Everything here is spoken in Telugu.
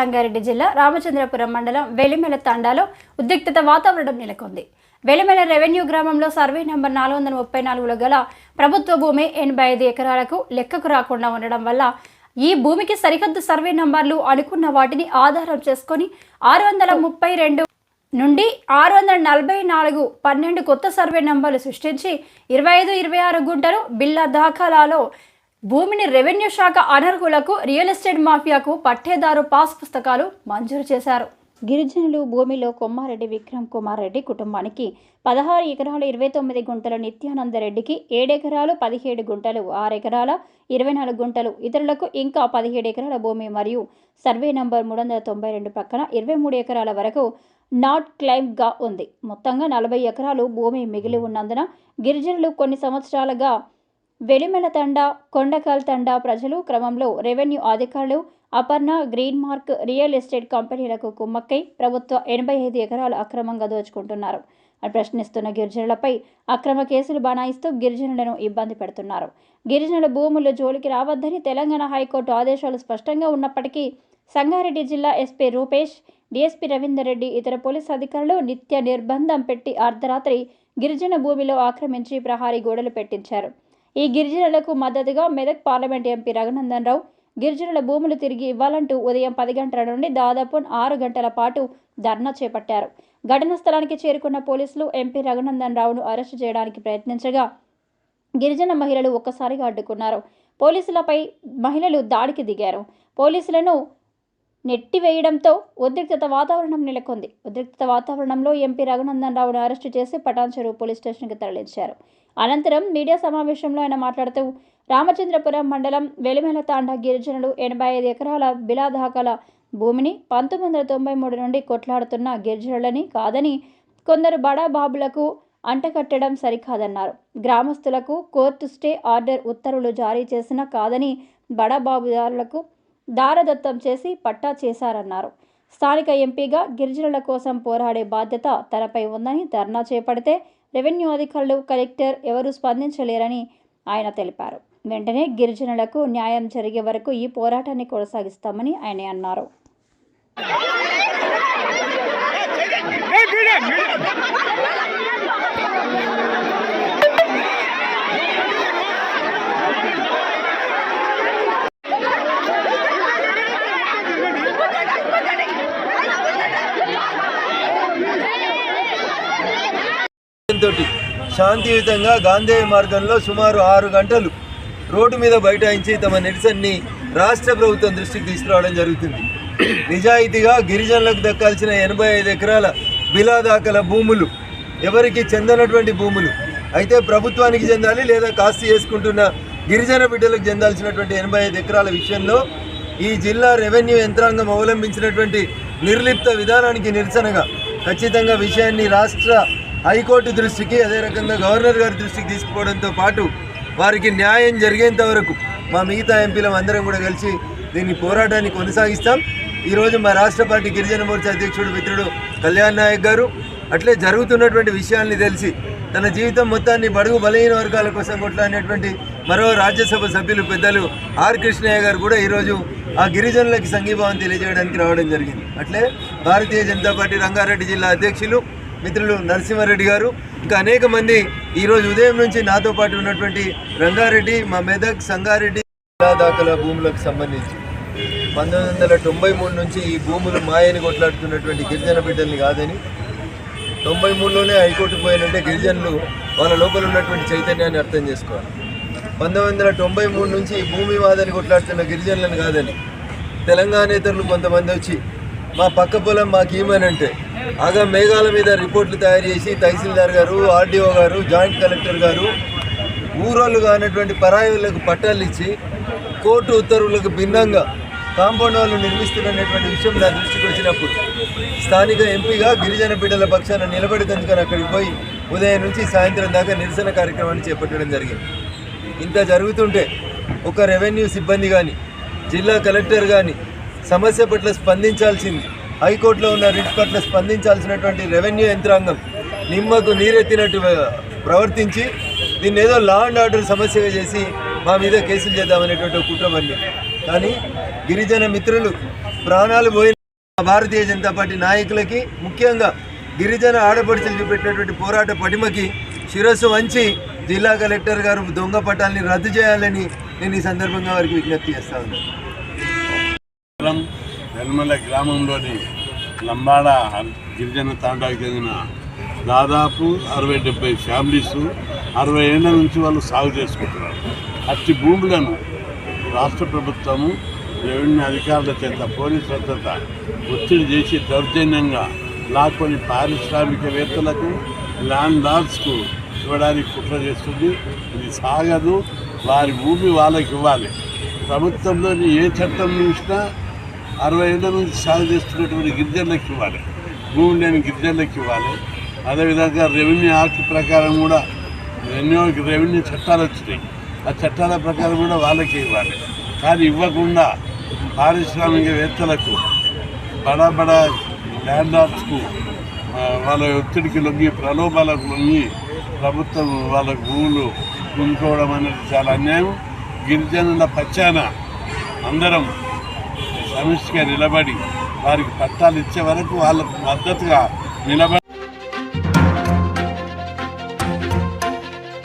సంగారెడ్డి జిల్లా రామచంద్రపురం మండలం వెలిమెల తండాలో ఉద్రిక్తత వాతావరణం నెలకొంది. వెలిమెల రెవెన్యూ గ్రామంలో సర్వే నెంబర్ నాలుగు వందల ముప్పై నాలుగులో గల ప్రభుత్వ భూమి ఎనభై ఐదు ఎకరాలకు లెక్కకు రాకుండా ఉండడం వల్ల ఈ భూమికి సరిహద్దు సర్వే నంబర్లు అనుకున్న వాటిని ఆధారం చేసుకొని ఆరు వందల ముప్పై రెండు నుండి ఆరు వందల నలభై నాలుగు పన్నెండు కొత్త సర్వే నంబర్లు సృష్టించి ఇరవై ఐదు ఇరవై ఆరు గుంటలు బిల్లా దాఖలాలో భూమిని రెవెన్యూ శాఖ అనర్హులకు రియల్ ఎస్టేట్ మాఫియాకు పట్టేదారు పాస్ పుస్తకాలు మంజూరు చేశారు. గిరిజనులు భూమిలో కొమ్మారెడ్డి విక్రమ్ కుమార్ రెడ్డి కుటుంబానికి పదహారు ఎకరాలు ఇరవై తొమ్మిది గుంటల నిత్యానంద రెడ్డికి ఏడెకరాలు పదిహేడు గుంటలు ఆరు ఎకరాల ఇరవై నాలుగు గుంటలు ఇతరులకు ఇంకా పదిహేడు ఎకరాల భూమి మరియు సర్వే నంబర్ మూడు వందల తొంభై రెండు పక్కన ఇరవై మూడు ఎకరాల వరకు నాట్ క్లైమ్గా ఉంది. మొత్తంగా నలభై ఎకరాలు భూమి మిగిలి ఉన్నందున గిరిజనులు కొన్ని సంవత్సరాలుగా వెలిమెల తండా కొండకల్ తండా ప్రజలు క్రమంలో రెవెన్యూ అధికారులు Aparna green mark real estate కంపెనీలకు కుమ్మక్కై ప్రభుత్వ ఎనభై ఐదు ఎకరాలు అక్రమంగా దోచుకుంటున్నారు. అని ప్రశ్నిస్తున్న గిరిజనులపై అక్రమ కేసులు బనాయిస్తూ గిరిజనులను ఇబ్బంది పెడుతున్నారు. గిరిజనుల భూములు జోలికి రావద్దని తెలంగాణ హైకోర్టు ఆదేశాలు స్పష్టంగా ఉన్నప్పటికీ సంగారెడ్డి జిల్లా ఎస్పీ రూపేష్ డీఎస్పీ రవీందర్ రెడ్డి ఇతర పోలీస్ అధికారులు నిత్య నిర్బంధం పెట్టి అర్ధరాత్రి గిరిజన భూమిలో ఆక్రమించి ప్రహారీ గోడలు పెట్టించారు. ఈ గిరిజనులకు మద్దతుగా మెదక్ పార్లమెంట్ ఎంపీ రఘునందన్ రావు గిరిజనుల భూములు తిరిగి ఇవ్వాలంటూ ఉదయం పది గంటల నుండి దాదాపు ఆరు గంటల పాటు ధర్నా చేపట్టారు. ఘటన స్థలానికి చేరుకున్న పోలీసులు ఎంపీ రఘునందన్ రావును అరెస్టు చేయడానికి ప్రయత్నించగా గిరిజన మహిళలు ఒక్కసారిగా అడ్డుకున్నారు. పోలీసులపై మహిళలు దాడికి దిగారు. పోలీసులను నెట్టివేయడంతో ఉద్రిక్తత వాతావరణం నెలకొంది. ఉద్రిక్తత వాతావరణంలో ఎంపీ రఘునందన్ రావును అరెస్టు చేసి పటాన్చెరువు పోలీస్ స్టేషన్కి తరలించారు. అనంతరం మీడియా సమావేశంలో ఆయన మాట్లాడుతూ రామచంద్రపురం మండలం వెలిమెల తాండా గిరిజనులు ఎనభై ఐదు ఎకరాల బిలాదాకల భూమిని పంతొమ్మిది వందల తొంభై మూడు నుండి కొట్లాడుతున్న గిరిజనులని కాదని కొందరు బడా బాబులకు అంటకట్టడం సరికాదన్నారు. గ్రామస్తులకు కోర్టు స్టే ఆర్డర్ ఉత్తర్వులు జారీ చేసినా కాదని బడాబాబుదారులకు దారదత్తం చేసి పట్టా చేశారన్నారు. స్థానిక ఎంపీగా గిరిజనుల కోసం పోరాడే బాధ్యత తనపై ఉందని ధర్నా చేపడితే రెవెన్యూ అధికారులు కలెక్టర్ ఎవరూ స్పందించలేరని ఆయన తెలిపారు. వెంటనే గిరిజనులకు న్యాయం జరిగే వరకు ఈ పోరాటాన్ని కొనసాగిస్తామని ఆయన అన్నారు. తోటి శాంతియుతంగా గాంధేయ మార్గంలో సుమారు ఆరు గంటలు రోడ్డు మీద బైఠాయించి తమ నిరసనని రాష్ట్ర ప్రభుత్వం దృష్టికి తీసుకురావడం జరుగుతుంది. నిజాయితీగా గిరిజనులకు దక్కాల్సిన ఎనభై ఐదు ఎకరాల బిలాదాకల భూములు ఎవరికి చెందనటువంటి భూములు అయితే ప్రభుత్వానికి చెందాలి లేదా కాస్త చేసుకుంటున్న గిరిజన బిడ్డలకు చెందాల్సినటువంటి ఎనభై ఐదు ఎకరాల విషయంలో ఈ జిల్లా రెవెన్యూ యంత్రాంగం అవలంబించినటువంటి నిర్లిప్త విధానానికి నిరసనగా ఖచ్చితంగా విషయాన్ని రాష్ట్ర హైకోర్టు దృష్టికి అదే రకంగా గవర్నర్ గారి దృష్టికి తీసుకుపోవడంతో పాటు వారికి న్యాయం జరిగేంత వరకు మా మిగతా ఎంపీలం అందరం కూడా కలిసి దీన్ని పోరాటాన్ని కొనసాగిస్తాం. ఈరోజు మా రాష్ట్ర పార్టీ గిరిజన మోర్చా అధ్యక్షుడు మిత్రుడు కళ్యాణ్ నాయక్ గారు అట్లే జరుగుతున్నటువంటి విషయాల్ని తెలిసి తన జీవితం మొత్తాన్ని బడుగు బలహీన వర్గాల కోసం కొట్లాడినటువంటి మరో రాజ్యసభ సభ్యులు పెద్దలు ఆర్ కృష్ణయ్య గారు కూడా ఈరోజు ఆ గిరిజనులకి సంఘీభావం తెలియజేయడానికి రావడం జరిగింది. అట్లే భారతీయ జనతా పార్టీ రంగారెడ్డి జిల్లా అధ్యక్షులు మిత్రులు నరసింహారెడ్డి గారు. ఇంకా అనేక మంది ఈరోజు ఉదయం నుంచి నాతో పాటు ఉన్నటువంటి రంగారెడ్డి మా మెదక్ సంగారెడ్డి దాఖల భూములకు సంబంధించి. పంతొమ్మిది వందల తొంభై మూడు నుంచి ఈ భూములు మాయని కొట్లాడుతున్నటువంటి గిరిజన బిడ్డల్ని కాదని తొంభై మూడులోనే హైకోర్టు పోయినంటే గిరిజనులు వాళ్ళ లోపల ఉన్నటువంటి చైతన్యాన్ని అర్థం చేసుకోవాలి. పంతొమ్మిది వందల తొంభై మూడు నుంచి ఈ భూమి వాదని కొట్లాడుతున్న గిరిజనులను కాదని తెలంగాణేతరులు కొంతమంది వచ్చి మా పక్క పొలం మాకు ఏమనంటే ఆగా మేఘాల మీద రిపోర్ట్లు తయారు చేసి తహసీల్దార్ గారు ఆర్డీఓ గారు జాయింట్ కలెక్టర్ గారు ఊరోళ్ళు కానటువంటి పరాయులకు పట్టాలు ఇచ్చి కోర్టు ఉత్తర్వులకు భిన్నంగా కాంపౌండ్ వాళ్ళు నిర్మిస్తున్నటువంటి విషయం నా దృష్టికి వచ్చినప్పుడు స్థానిక ఎంపీగా గిరిజన బిడ్డల పక్షాన నిలబెడతందుకని అక్కడికి పోయి ఉదయం నుంచి సాయంత్రం దాకా నిరసన కార్యక్రమాన్ని చేపట్టడం జరిగింది. ఇంత జరుగుతుంటే ఒక రెవెన్యూ సిబ్బంది కానీ జిల్లా కలెక్టర్ కానీ సమస్య పట్ల స్పందించాల్సింది. హైకోర్టులో ఉన్న రిట్ పట్ల స్పందించాల్సినటువంటి రెవెన్యూ యంత్రాంగం నిమ్మకు నీరెత్తినట్టు ప్రవర్తించి దీన్ని ఏదో లా అండ్ ఆర్డర్ సమస్యగా చేసి మా మీద కేసులు చేద్దామనేటువంటి ఒక కానీ గిరిజన మిత్రులు ప్రాణాలు పోయిన భారతీయ జనతా పార్టీ నాయకులకి ముఖ్యంగా గిరిజన ఆడపడుచులు చూపెట్టినటువంటి పోరాట పటిమకి శిరస్సు వంచి జిల్లా కలెక్టర్ గారు దొంగ పటాల్ని రద్దు చేయాలని నేను ఈ సందర్భంగా వారికి విజ్ఞప్తి చేస్తా ఉన్నాను. తిరుమల గ్రామంలోని లంబాడ గిరిజన తాండాకు చెందిన దాదాపు అరవై డెబ్బై ఫ్యామిలీస్ అరవై ఏళ్ళ నుంచి వాళ్ళు సాగు చేసుకుంటున్నారు. అట్టి భూములను రాష్ట్ర ప్రభుత్వము రెవెన్యూ అధికారుల చేత పోలీసుల చేత ఒత్తిడి చేసి దౌర్జన్యంగా లాక్కొని పారిశ్రామికవేత్తలకు ల్యాండ్ లార్డ్స్కు ఇవ్వడానికి కుట్ర చేస్తుంది. ఇది సాగదు. వారి భూమి వాళ్ళకి ఇవ్వాలి. ప్రభుత్వంలోని ఏ చట్టం చూసినా అరవై ఏళ్ళ నుంచి సాగు చేస్తున్నటువంటి గిరిజనులకు ఇవ్వాలి. భూమి లేని గిరిజనులకు ఇవ్వాలి. అదేవిధంగా రెవెన్యూ యాక్ట్ ప్రకారం కూడా ఎన్నో రెవెన్యూ చట్టాలు వచ్చినాయి. ఆ చట్టాల ప్రకారం కూడా వాళ్ళకి ఇవ్వాలి. కానీ ఇవ్వకుండా పారిశ్రామికవేత్తలకు బడా బడా ల్యాండార్డ్స్కు వాళ్ళ ఒత్తిడికి లొంగి ప్రలోభాలకు లొంగి ప్రభుత్వం వాళ్ళ భూములు కొనుక్కోవడం అనేది చాలా అన్యాయం. గిరిజనుల పచ్చాన అందరం సమిష్టిగా నిలబడి వారికి పట్టాలు ఇచ్చే వరకు వాళ్ళకు మద్దతుగా నిలబడి